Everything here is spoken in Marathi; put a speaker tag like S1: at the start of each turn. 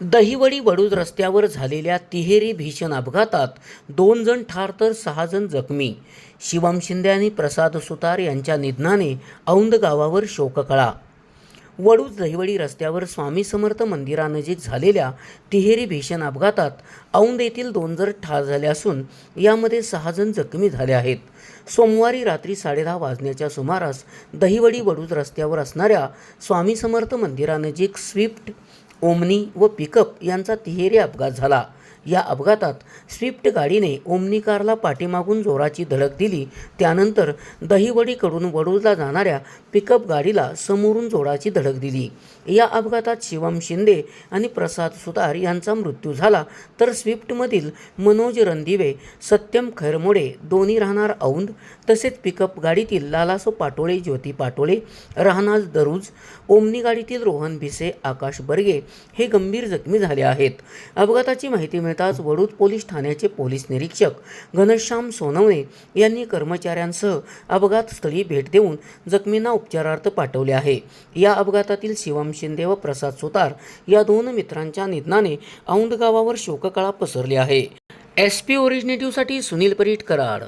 S1: दहिवडी वडूज रस्त्यावर झालेल्या तिहेरी भीषण अपघातात दोन जण ठार तर सहा जण जखमी. शिवम शिंदे आणि प्रसाद सुतार यांच्या निधनाने औंध गावावर शोककळा. वडूज दहिवडी रस्त्यावर स्वामी समर्थ मंदिरानजीक झालेल्या तिहेरी भीषण अपघातात औंध येथील दोन जण ठार झाले असून यामध्ये सहा जण जखमी झाले आहेत. सोमवारी रात्री साडेदहा वाजण्याच्या सुमारास दहिवडी वडूज रस्त्यावर असणाऱ्या स्वामी समर्थ मंदिरानजीक स्विफ्ट ओमनी व पिकअप यांचा तिहेरी अपघात झाला. या अपघातात स्विफ्ट गाडीने ओमनी कारला पाठीमागून जोराची धडक दिली. त्यानंतर दहिवडीकडून वडूरला जाणाऱ्या पिकअप गाडीला समोरून जोराची धडक दिली. या अपघातात शिवम शिंदे आणि प्रसाद सुतार यांचा मृत्यू झाला. तर स्विफ्टमधील मनोज रणदिवे सत्यम खैरमोडे दोन्ही राहणार औंध तसेच पिकअप गाडीतील लालासो पाटोळे ज्योती पाटोळे राहणार दरुज ओमनी गाडीतील रोहन भिसे आकाश बर्गे हे गंभीर जखमी झाले आहेत. अपघाताची माहिती मिळताच वडूद पोलीस ठाण्याचे पोलीस निरीक्षक घनश्याम सोनवणे यांनी कर्मचाऱ्यांसह अपघातस्थळी भेट देऊन जखमींना उपचारार्थ पाठवले आहे. या अपघातातील शिवम शिंदे व प्रसाद सुतार या दोन मित्रांच्या निधनाने औंध गावावर शोककळा पसरली आहे. एस पी ओरिजिनेटिव्हसाठी सुनील परीट कराड.